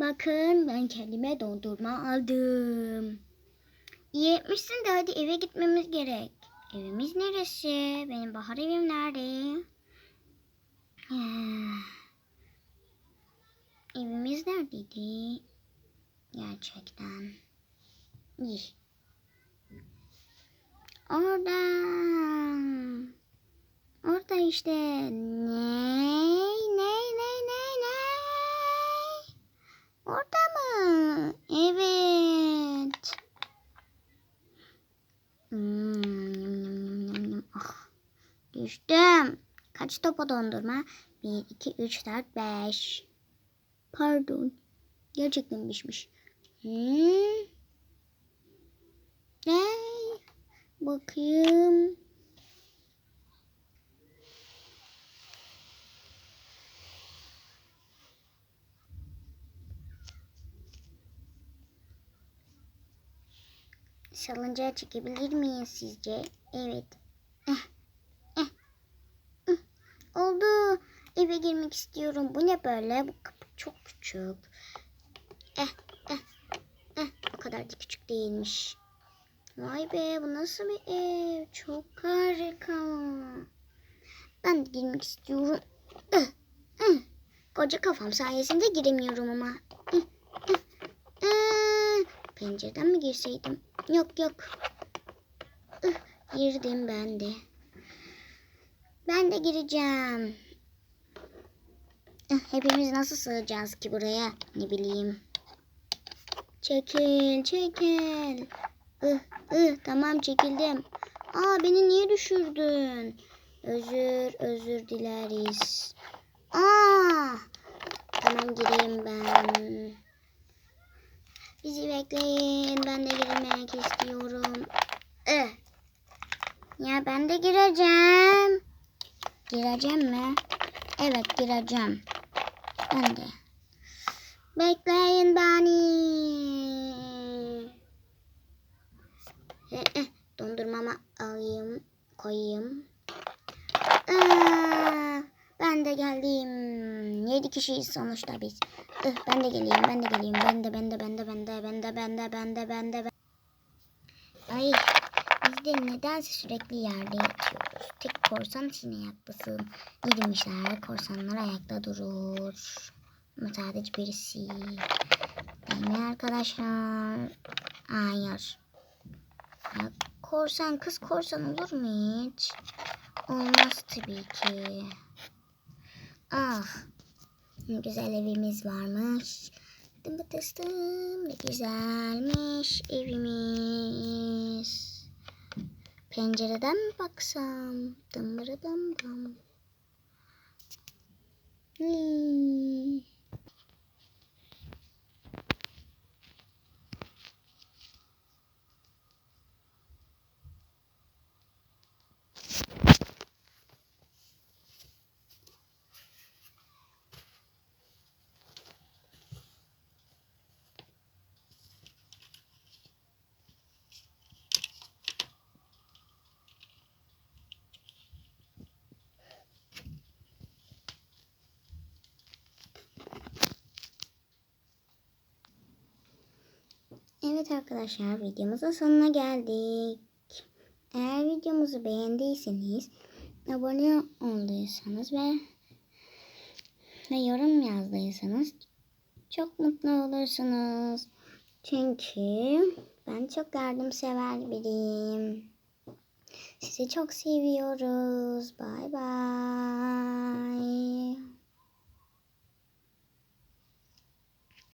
Bakın ben kendime dondurma aldım. İyi etmişsin de hadi eve gitmemiz gerek. Evimiz neresi? Benim bahar evim nerede? Evimiz neredeydi? Gerçekten. İyi. Orada. Orada işte. Ne? Ne? Ne? Ne? Ne? Orada mı? Evet. Hmm, yum, yum, yum, yum, yum. Ah, düştüm. Kaç topa dondurma? 1, 2, 3, 4, 5. Pardon. Gerçekten pişmiş. Hmm. Ne? Bakayım. Salıncağa çekebilir miyiz sizce? Evet. Eh, Eve girmek istiyorum. Bu ne böyle? Bu kapı çok küçük. Eh, eh, eh. O kadar da küçük değilmiş. Vay be bu nasıl bir ev? Çok harika. Ben de girmek istiyorum. Ih, ih. Koca kafam sayesinde giremiyorum ama. Ih, ih, ih. Pencereden mi girseydim? Yok yok. Ih, girdim ben de. Ben de gireceğim. Hepimiz nasıl sığacağız ki buraya? Ne bileyim. Çekil, çekil. Ih, ih, tamam çekildim. Aa beni niye düşürdün? Özür, özür dileriz. Aa, tamam gireyim ben. Bizi bekleyin. Ben de girmek istiyorum. Eh. Ya ben de gireceğim. Gireceğim mi? Evet gireceğim. Ben de. Bekleyin beni. Dondurmamı alayım. Koyayım. Aa, ben de geldim. Yedi kişiyiz sonuçta biz. Ih, ben de geleyim, ben de geleyim. Ben de, ben de, ben de, ben de, ben de, ben de, ben de, ben de. Ay, biz de nedense sürekli yerde yatıyoruz. Tek korsan için ayaklısın. Ne demişler? Korsanlar ayakta durur. Ama sadece birisi. Değil arkadaşlar? Hayır. Ya, korsan, kız korsan olur mu hiç? Olmaz tabii ki. Ah. Güzel evimiz varmış. Dım dım ne güzelmiş evimiz. Pencereden mi baksam? Dım dım dım. Hmm. Evet arkadaşlar videomuzun sonuna geldik. Eğer videomuzu beğendiyseniz abone olduysanız ve ve yorum yazdıysanız çok mutlu olursunuz. Çünkü ben çok yardımsever biriyim. Sizi çok seviyoruz. Bay bay.